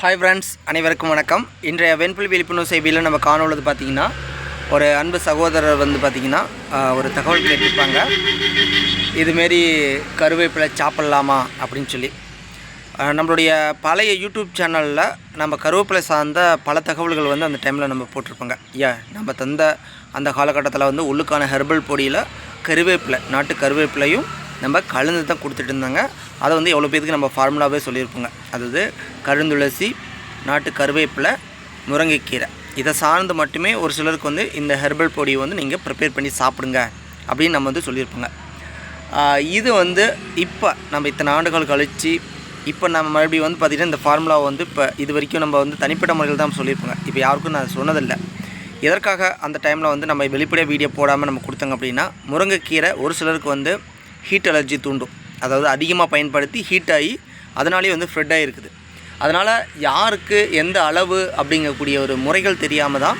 Hi friends அனைவருக்கும் வணக்கம். இன்றைய வெண்புல் விழிப்புணர்வு செய்தியில் நம்ம காணொலது பார்த்தீங்கன்னா ஒரு அன்பு சகோதரர் வந்து பார்த்திங்கன்னா ஒரு தகவல் கேட்டிருப்பாங்க. இதுமாரி கருவேப்பிலை சாப்பிட்லாமா அப்படின்னு சொல்லி. நம்மளுடைய பழைய யூடியூப் சேனலில் நம்ம கருவேப்பிலை சார்ந்த பல தகவல்கள் வந்து அந்த டைமில் நம்ம போட்டிருப்போங்க. ஐயா நம்ம தந்த அந்த காலகட்டத்தில் வந்து உள்ளுக்கான ஹெர்பல் பொடியில் கருவேப்பிலை நாட்டு கருவேப்பிலையும் நம்ம கலந்து தான் கொடுத்துட்டு இருந்தாங்க. அதை வந்து எவ்வளோ பேருக்கு நம்ம ஃபார்முலாவே சொல்லியிருப்போங்க. அதாவது கருந்துளசி நாட்டு கருவேப்பிலை முருங்கைக்கீரை. இதை சார்ந்து மட்டுமே ஒரு சிலருக்கு வந்து இந்த ஹெர்பல் பொடியை வந்து நீங்கள் ப்ரிப்பேர் பண்ணி சாப்பிடுங்க அப்படின்னு நம்ம வந்து சொல்லியிருப்போங்க. இது வந்து இப்போ நம்ம இத்தனை ஆண்டுகள் கழித்து இப்போ நம்ம மறுபடியும் வந்து பார்த்திங்கன்னா இந்த ஃபார்முலா வந்து இப்போ இது வரைக்கும் நம்ம வந்து தனிப்பட்ட முறையில் தான் சொல்லியிருப்போங்க. இப்போ யாருக்கும் நான் சொன்னதில்லை. எதற்காக அந்த டைமில் வந்து நம்ம வெளிப்படையாக வீடியோ போடாமல் நம்ம கொடுத்தோங்க அப்படின்னா முருங்கைக்கீரை ஒரு சிலருக்கு வந்து ஹீட் அலர்ஜி தூண்டும். அதாவது அதிகமாக பயன்படுத்தி ஹீட் ஆகி அதனாலேயே வந்து ஃப்ரெட் ஆகிருக்குது அதனால் யாருக்கு எந்த அளவு அப்படிங்கக்கூடிய ஒரு முறைகள் தெரியாமல் தான்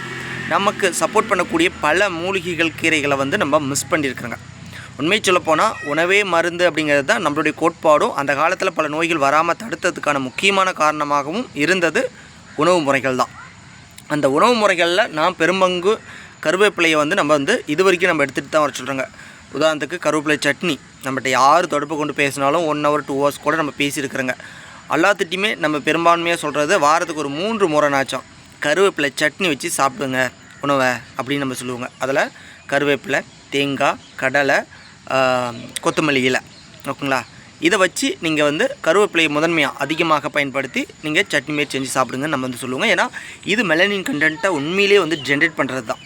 நமக்கு சப்போர்ட் பண்ணக்கூடிய பல மூலிகைகள் கீரைகளை வந்து நம்ம மிஸ் பண்ணியிருக்கிறோங்க உண்மை சொல்லப்போனால் உணவே மருந்து அப்படிங்கிறது தான் நம்மளுடைய கோட்பாடும். அந்த காலத்தில் பல நோய்கள் வராமல் தடுத்ததுக்கான முக்கியமான காரணமாகவும் இருந்தது உணவு முறைகள் தான். அந்த உணவு முறைகளில் நான் பெரும்பங்கு கருவேப்பிலையை வந்து நம்ம வந்து இது வரைக்கும் நம்ம எடுத்துகிட்டு தான் வர சொல்கிறோங்க உதாரணத்துக்கு கருவேப்பிலை சட்னி. நம்மகிட்ட யார் தொடர்பு கொண்டு பேசினாலும் ஒன் ஹவர் டூ ஹவர்ஸ் கூட நம்ம பேசியிருக்கிறோங்க. எல்லாத்துட்டையுமே நம்ம பெரும்பான்மையாக சொல்கிறது வாரத்துக்கு ஒரு மூன்று முறை நாச்சும். கருவேப்பிலை சட்னி வச்சு சாப்பிடுங்க உணவை அப்படின்னு நம்ம சொல்லுவோங்க. அதில் கருவேப்பிலை தேங்காய் கடலை கொத்தமல்லி இலை. ஓகேங்களா? இதை வச்சு நீங்கள் வந்து கருவேப்பிலையை முதன்மையாக அதிகமாக பயன்படுத்தி நீங்கள் சட்னி மாரி செஞ்சு சாப்பிடுங்கன்னு நம்ம வந்து சொல்லுவோங்க. ஏன்னா இது மெலனின் கண்டென்ட்டை உண்மையிலே வந்து ஜென்ரேட் பண்ணுறது தான்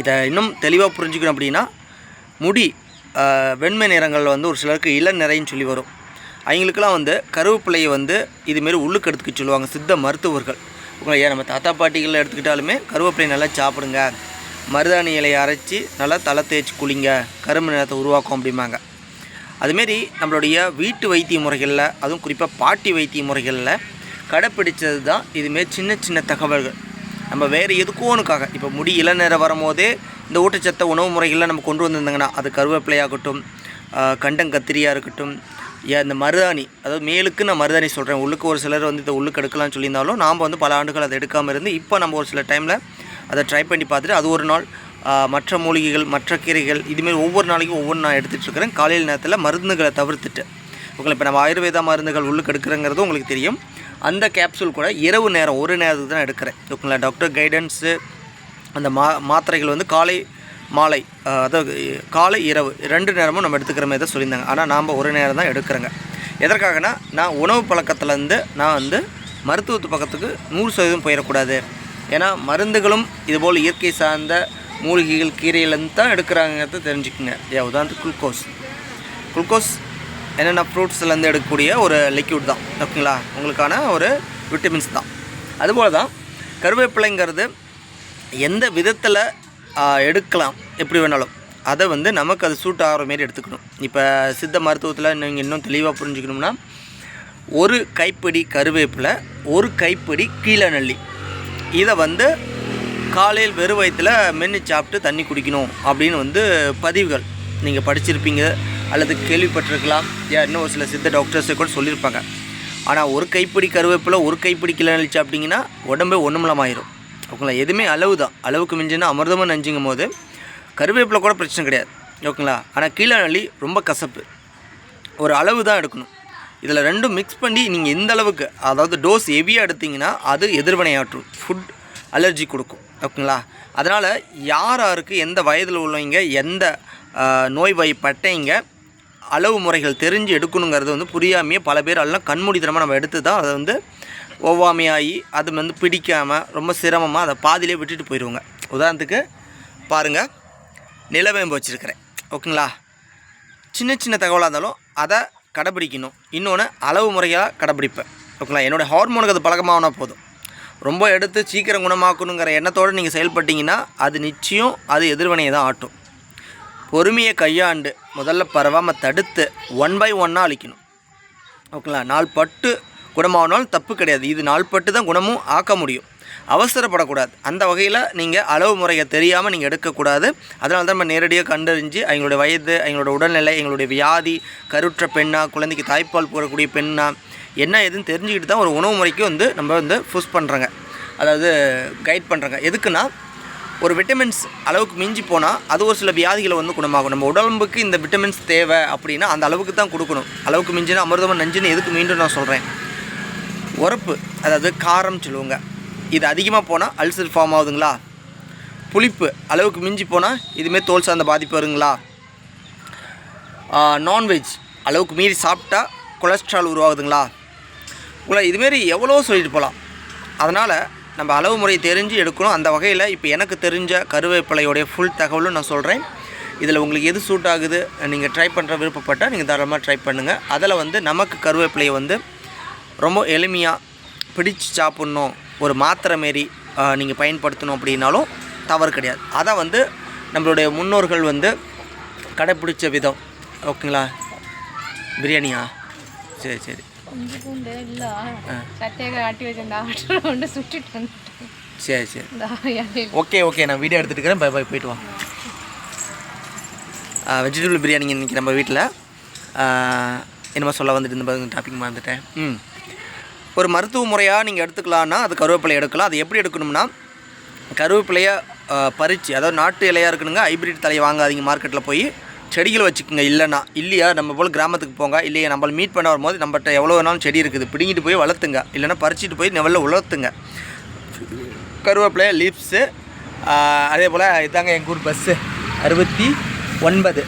இதை இன்னும் தெளிவாக புரிஞ்சுக்கணும் அப்படின்னா முடி வெண்மை நிறங்கள் வந்து ஒரு சிலருக்கு இள நிறைன்னு சொல்லி வரும். அவங்களுக்கெல்லாம் வந்து கருவேப்பிலையை வந்து இதுமாரி உள்ளுக்கு எடுத்துக்க சொல்லுவாங்க சித்த மருத்துவர்கள். உங்களை ஏன் நம்ம தாத்தா பாட்டிகளில் எடுத்துக்கிட்டாலுமே கருவேப்பிலையை நல்லா சாப்பிடுங்க. மருதாணி இலையை அரைச்சி நல்லா தலை தேய்ச்சி குளிங்க. கரும்பு நிறத்தை உருவாக்கும் அப்படிம்பாங்க. அதுமாரி நம்மளுடைய வீட்டு வைத்திய முறைகளில் அதுவும் குறிப்பாக பாட்டி வைத்திய முறைகளில் கடைப்பிடிச்சது தான் இதுமாரி சின்ன சின்ன தகவல்கள். நம்ம வேறு எதுக்கும் ஒன்றுக்காக இப்போ முடி இளநேரம் வரும்போதே இந்த ஊட்டச்சத்த உணவு முறைகளில் நம்ம கொண்டு வந்திருந்தாங்கன்னா அது கருவேப்பிலையாகட்டும் ஆஹ் கண்டங்கத்திரியாக இருக்கட்டும் ஏன் இந்த மருதாணி அதாவது மேலுக்கு நான் மருதாணி சொல்கிறேன் உள்ளுக்கு ஒரு சிலர் வந்து இதை உள்ளுக்கு எடுக்கலாம்னு சொல்லியிருந்தாலும் நாம் வந்து பல ஆண்டுகள் அதை எடுக்காமல் இருந்து இப்போ நம்ம ஒரு சில டைமில் அதை ட்ரை பண்ணி பார்த்துட்டு அது ஒரு நாள் மற்ற மூலிகைகள் மற்ற கீரைகள் இதுமாரி ஒவ்வொரு நாளைக்கும் ஒவ்வொரு நான் எடுத்துகிட்டு இருக்கிறேன். காலையில் நேரத்தில் மருந்துகளை தவிர்த்துட்டு. உங்களுக்கு இப்போ நம்ம ஆயுர்வேதா மருந்துகள் உள்ளுக்கு எடுக்கிறங்கிறது உங்களுக்கு தெரியும். அந்த கேப்சூல் கூட இரவு நேரம் ஒரு நேரத்துக்கு தான் எடுக்கிறேன். ஓகேங்களா டாக்டர் கைடன்ஸு அந்த மா மாத்திரைகள் வந்து காலை மாலை அதாவது காலை இரவு ரெண்டு நேரமும் நம்ம எடுத்துக்கிற மாதிரி தான் சொல்லியிருந்தாங்க. ஆனால் நாம் ஒரு நேரம் தான் எடுக்கிறேங்க. எதற்காகனா நான் உணவு பழக்கத்துலேருந்து நான் வந்து மருத்துவத்து பக்கத்துக்கு நூறு சதவீதம் போயிடக்கூடாது. ஏன்னா மருந்துகளும் இதுபோல் இயற்கை சார்ந்த மூலிகைகள் கீரையிலேருந்து தான் எடுக்கிறாங்கிறத தெரிஞ்சுக்குங்க. ஏன் உதாரணத்துக்கு குளுக்கோஸ் குளுக்கோஸ் என்னென்ன ஃப்ரூட்ஸ்லேருந்து எடுக்கக்கூடிய ஒரு லிக்யூட் தான். ஓகேங்களா உங்களுக்கான ஒரு விட்டமின்ஸ் தான். அதுபோல் தான் கருவேப்பிலைங்கிறது எந்த விதத்தில் எடுக்கலாம் எப்படி வேணாலும் அதை வந்து நமக்கு அது சூட் ஆகிற மாரி எடுத்துக்கணும். இப்போ சித்த மருத்துவத்தில் நீங்கள் இன்னும் தெளிவாக புரிஞ்சுக்கணும்னா ஒரு கைப்பிடி கருவேப்பிலை ஒரு கைப்பிடி கீழே நள்ளி இதை வந்து காலையில் வெறும் வயிற்றில் மென்று சாப்பிட்டு தண்ணி குடிக்கணும் அப்படின்னு வந்து பதிவுகள். நீங்கள் படிச்சிருப்பீங்க. அல்லது கேள்விப்பட்டிருக்கலாம். ஏன் இன்னும் ஒரு சில சித்த டாக்டர்ஸை கூட சொல்லியிருப்பாங்க. ஆனால் ஒரு கைப்பிடி கருவேப்பிலை ஒரு கைப்பிடி கிளநெல்லி அப்படிங்கன்னா உடம்பே ஒன்றுமில்லமாயிரும் ஓகேங்களா? எதுவுமே அளவு தான் அளவுக்கு மிஞ்சினா அமிர்தமாக நஞ்சுங்கும் போது கருவேப்பிலை கூட பிரச்சனை கிடையாது. ஓகேங்களா? ஆனால் கீழநெல்லி ரொம்ப கசப்பு. ஒரு அளவு தான் எடுக்கணும். இதில் ரெண்டும் மிக்ஸ் பண்ணி நீங்கள் எந்த அளவுக்கு அதாவது டோஸ் ஹெவியாக எடுத்தீங்கன்னா அது எதிர்வினையாற்றும். ஃபுட் அலர்ஜி கொடுக்கும். ஓகேங்களா? அதனால் யார் யாருக்கு எந்த வயதில் உள்ளவங்க எந்த நோய் வாய்ப்பட்டவங்க அளவு முறைகள் தெரிஞ்சு எடுக்கணுங்கிறது வந்து புரியாமையே பல பேர் எல்லாம் கண்மூடித்தனமாக நம்ம எடுத்து தான் அதை வந்து ஒவ்வாமையாகி அது வந்து பிடிக்காமல் ரொம்ப சிரமமாக அதை பாதியிலே விட்டுட்டு போயிடுவோங்க. உதாரணத்துக்கு பாருங்கள் நிலவேம்பு வச்சுருக்கிறேன். ஓகேங்களா? சின்ன சின்ன தகவலாக இருந்தாலும் அதை கடைப்பிடிக்கணும் இன்னொன்று அளவு முறையாக கடைப்பிடிப்பேன் ஓகேங்களா? என்னோடய ஹார்மோனுக்கு அது பழக்கமாகனா போதும். ரொம்ப எடுத்து சீக்கிரம் குணமாக்கணுங்கிற எண்ணத்தோடு நீங்கள் செயல்பட்டீங்கன்னா அது நிச்சயம் அது எதிர்வினையை தான் ஆட்டும். பொறுமையை கையாண்டு முதல்ல பரவாமல் தடுத்து ஒன் பை ஒன்னாக அழிக்கணும். ஓகேங்களா? நாள் பட்டு குணமாகனாலும் தப்பு கிடையாது. இது நாள் பட்டு தான் குணமும் ஆக்க முடியும். அவசரப்படக்கூடாது. அந்த வகையில் நீங்கள் அளவு முறையை தெரியாமல் நீங்கள் எடுக்கக்கூடாது. அதனால தான் நம்ம நேரடியாக கண்டறிஞ்சு அவங்களுடைய வயது அவங்களோட உடல்நிலை எங்களுடைய வியாதி கருற்ற பெண்ணா குழந்தைக்கு தாய்ப்பால் போடக்கூடிய பெண்ணா என்ன எதுன்னு தெரிஞ்சுக்கிட்டு தான் ஒரு உணவு முறைக்கு வந்து நம்ம வந்து புஷ் பண்ணுறோங்க அதாவது கைட் பண்ணுறோங்க எதுக்குன்னா ஒரு விட்டமின்ஸ் அளவுக்கு மிஞ்சி போனால் அது ஒரு சில வியாதிகளை வந்து குணமாகும். நம்ம உடம்புக்கு இந்த விட்டமின்ஸ் தேவை அப்படின்னா அந்த அளவுக்கு தான் கொடுக்கணும். அளவுக்கு மிஞ்சினா அமிர்தமும் நஞ்சுன்னு எதுக்கு மீண்டும் நான் சொல்கிறேன் உரப்பு அதாவது காரம் சொல்லுவாங்க. இது அதிகமாக போனால் அல்சர் ஃபார்ம் ஆகுதுங்களா? புளிப்பு அளவுக்கு மிஞ்சி போனால் இதுமாரி தோல் சார்ந்த பாதிப்பு வருங்களா? நான்வெஜ் அளவுக்கு மீறி சாப்பிட்டா கொலஸ்ட்ரால் உருவாகுதுங்களா? உங்களை இதுமாரி எவ்வளோ சொல்லிட்டு போகலாம் அதனால் நம்ம அளவு முறையை தெரிஞ்சு எடுக்கணும். அந்த வகையில் இப்போ எனக்கு தெரிஞ்ச கருவேப்பிலையோடைய ஃபுல் தகவலும் நான் சொல்கிறேன் இதில் உங்களுக்கு எது சூட் ஆகுது நீங்கள் ட்ரை பண்ணுற விருப்பப்பட்டால் நீங்கள் தாராளமாக ட்ரை பண்ணுங்கள் அதில் வந்து நமக்கு கருவேப்பிலையை வந்து ரொம்ப எளிமையாக பிடிச்சு சாப்பிட்ணும். ஒரு மாத்திரை மாரி நீங்கள் பயன்படுத்தணும் அப்படின்னாலும் தவறு கிடையாது. அதை வந்து நம்மளுடைய முன்னோர்கள் வந்து கடைப்பிடிச்ச விதம். ஓகேங்களா? பிரியாணியா? சரி சரி. இஞ்சி பூண்டு இல்லை சத்தியாக ஆட்டி வச்சிருந்தா கொண்டு சுட்டுட்டு வந்துட்டேன். சரி சரி. Okay okay. நான் வீடியோ எடுத்துட்டு இருக்கிறேன். Bye bye. போயிட்டு வா. வெஜிடபிள் பிரியாணிங்க இன்றைக்கி நம்ம வீட்டில் என்னமோ சொல்ல வந்துட்டு இந்த டாபிக் மறந்துட்டேன். ம். ஒரு மருத்துவ முறையாக நீங்கள் எடுத்துக்கலான்னா அது கருவேப்பிலை எடுக்கலாம். அது எப்படி எடுக்கணும்னா கருவேப்பிலையை பறித்து அதாவது நாட்டு இலையாக இருக்கணுங்க ஹைப்ரிட் தலையை வாங்காதீங்க மார்க்கெட்டில் போய். செடிகளை வச்சுக்கோங்க இல்லைனா இல்லையா நம்ம போல் கிராமத்துக்கு போங்க இல்லையா நம்மளை மீட் பண்ண வரும்போது நம்மகிட்ட எவ்வளோ வேணாலும் செடி இருக்குது பிடுங்கிட்டு போய் வளர்த்துங்க இல்லைனா பறிச்சிட்டு போய் நெவலில் உலர்த்துங்க. கருவேப்பிலை லீப்ஸு அதே போல் இதாங்க எங்கள் ஊர் பஸ்ஸு அறுபத்தி ஒன்பது.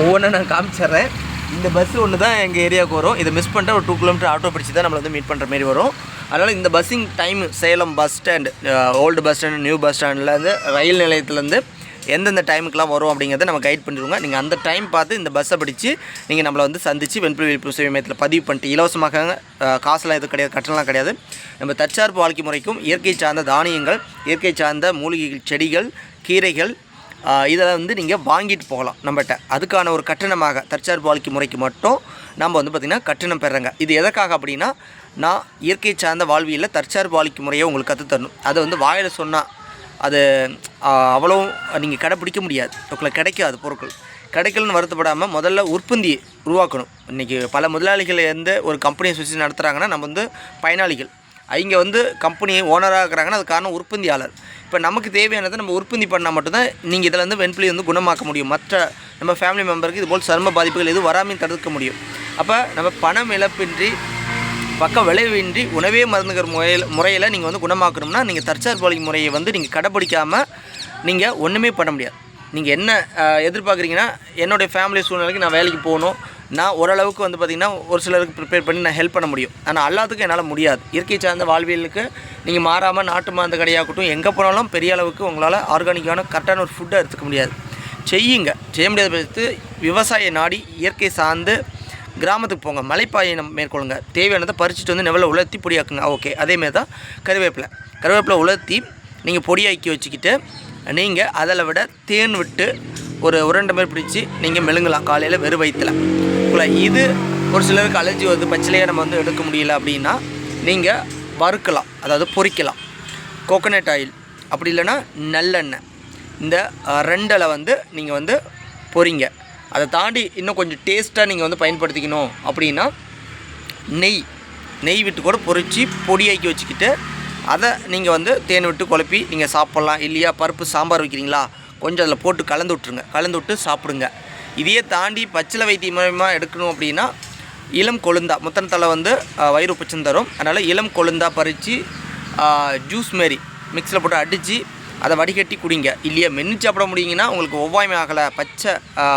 ஒவ்வொன்றும் நான் காமிச்சிட்றேன். இந்த பஸ் ஒன்று தான் எங்கள் ஏரியாவுக்கு வரும். இதை மிஸ் பண்ணிட்டு ஒரு டூ கிலோமீட்டர் ஆட்டோ பிடிச்சி தான் நம்மளை வந்து மீட் பண்ணுற மாதிரி வரும். அதனால் இந்த buzzing time Salem bus stand old bus stand new bus ஸ்டாண்ட்லேருந்து ரயில் நிலையத்துலேருந்து எந்தெந்த டைமுக்குலாம் வரும் அப்படிங்கிறத நம்ம கைட் பண்ணிடுவோங்க. நீங்கள் அந்த டைம் பார்த்து இந்த பஸ்ஸை பிடிச்சி நீங்கள் நம்மளை வந்து சந்தித்து வெண்புலி விழிப்புணர்வு சேவை மையத்தில் பதிவு பண்ணிட்டு இலவசமாக காசுலாம் எதுவும் கிடையாது கட்டணம்லாம் கிடையாது. நம்ம தற்சார்பு வாழ்க்கை முறைக்கும் இயற்கை சார்ந்த தானியங்கள் இயற்கை சார்ந்த மூலிகைகள் செடிகள் கீரைகள் இதெல்லாம் இதை வந்து நீங்கள் வாங்கிட்டு போகலாம் நம்மகிட்ட. அதுக்கான ஒரு கட்டணமாக தற்சார்பு வாழ்க்கை முறைக்கு மட்டும் நம்ம வந்து பார்த்திங்கன்னா கட்டணம் பெறுறங்க. இது எதற்காக அப்படின்னா நான் இயற்கை சார்ந்த வாழ்வியலில் தற்சார்பு வாழ்க்கை முறையை உங்களுக்கு கற்றுத்தரணும் அதை வந்து வாயில் சொன்னால் அது அவ்வளோ நீங்கள் கடைப்பிடிக்க முடியாது. உங்களுக்கு கிடைக்காது பொருட்கள். கிடைக்கலன்னு வருத்தப்படாமல் முதல்ல உற்பத்தி உருவாக்கணும். இன்றைக்கி பல முதலாளிகள் எந்த ஒரு கம்பெனியை சுற்றி நடத்துகிறாங்கன்னா நம்ம வந்து பயனாளிகள். அவங்க வந்து கம்பெனி ஓனராக இருக்கிறாங்கன்னா அது காரணம் உற்பத்தியாளர். இப்போ நமக்கு தேவையானதை நம்ம உற்பத்தி பண்ணால் மட்டும்தான் நீங்கள் இதில் வந்து வெண்புலி வந்து குணமாக்க முடியும். மற்ற நம்ம ஃபேமிலி மெம்பருக்கு இதுபோல் சரும பாதிப்புகள் எதுவும் வராமல் தடுக்க முடியும். அப்போ நம்ம பணம் இழப்பின்றி பக்க விளைவின்றி உணவே மருந்துகிற முறையில் முறையில் நீங்கள் வந்து குணமாக்கணும்னா நீங்கள் தற்சார்பு முறையை வந்து நீங்கள் கடைப்பிடிக்காமல் நீங்கள் ஒன்றுமே பண்ண முடியாது. நீங்கள் என்ன எதிர்பார்க்குறீங்கன்னா என்னுடைய ஃபேமிலி சூழ்நிலைக்கு நான் வேலைக்கு போகணும். நான் ஓரளவுக்கு வந்து பார்த்திங்கன்னா ஒரு சிலருக்கு ப்ரிப்பேர் பண்ணி நான் ஹெல்ப் பண்ண முடியும். ஆனால் எல்லாத்துக்கும் என்னால் முடியாது. இயற்கை சார்ந்த வாழ்வியலுக்கு நீங்கள் மாறாமல் நாட்டு மருந்து கடையாகட்டும் எங்கே போனாலும் பெரிய அளவுக்கு உங்களால் ஆர்கானிக்கான கரெக்டான ஒரு ஃபுட்டை எடுத்துக்க முடியாது. செய்யுங்க. செய்ய முடியாத பட்சத்து விவசாய நாடி இயற்கை சார்ந்து கிராமத்துக்கு போங்க. மலைப்பாயணம் மேற்கொள்ளுங்க. தேவையானதை பறிச்சுட்டு வந்து நெவலை உலர்த்தி பொடியாக்குங்க. ஓகே. அதேமாரி தான் கருவேப்பிலை. கருவேப்பிலை உலர்த்தி நீங்கள் பொடியாக்கி வச்சுக்கிட்டு நீங்கள் அதில் விட தேன் விட்டு ஒரு உரண்டை மாதிரி பிடிச்சி நீங்கள் மெழுங்கலாம். காலையில் வெறும் வயிற்றுல உங்களை இது ஒரு சிலருக்கு அலர்ஜி வருது. பச்சிலையாக நம்ம வந்து எடுக்க முடியல அப்படின்னா நீங்கள் வறுக்கலாம். அதாவது பொறிக்கலாம். Coconut oil. அப்படி இல்லைன்னா நல்லெண்ணெய். இந்த ரெண்டில் வந்து நீங்கள் வந்து பொறிங்க அதை தாண்டி இன்னும் கொஞ்சம் டேஸ்ட்டாக நீங்கள் வந்து பயன்படுத்திக்கணும் அப்படின்னா நெய். நெய் விட்டு கூட பொறிச்சு பொடியாக்கி வச்சுக்கிட்டு அதை நீங்கள் வந்து தேன் விட்டு குழப்பி நீங்கள் சாப்பிட்லாம். இல்லையா? பருப்பு சாம்பார் வைக்கிறீங்களா? கொஞ்சம் அதில் போட்டு கலந்து விட்ருங்க கலந்து விட்டு சாப்பிடுங்க. இதையே தாண்டி பச்சிலை வைத்தியம் மூலயமா எடுக்கணும் அப்படின்னா இளம் கொழுந்தா. முத்தனத்தலை வந்து வயிறு உப்பச்சம் தரும். அதனால் இளம் கொழுந்தா பறித்து ஜூஸ் மாரி மிக்ஸில் போட்டு அடித்து அதை வடிகட்டி குடிங்க. இல்லையா மென்று சாப்பிட முடியுங்கன்னா உங்களுக்கு ஒவ்வாமை ஆகலை பச்சை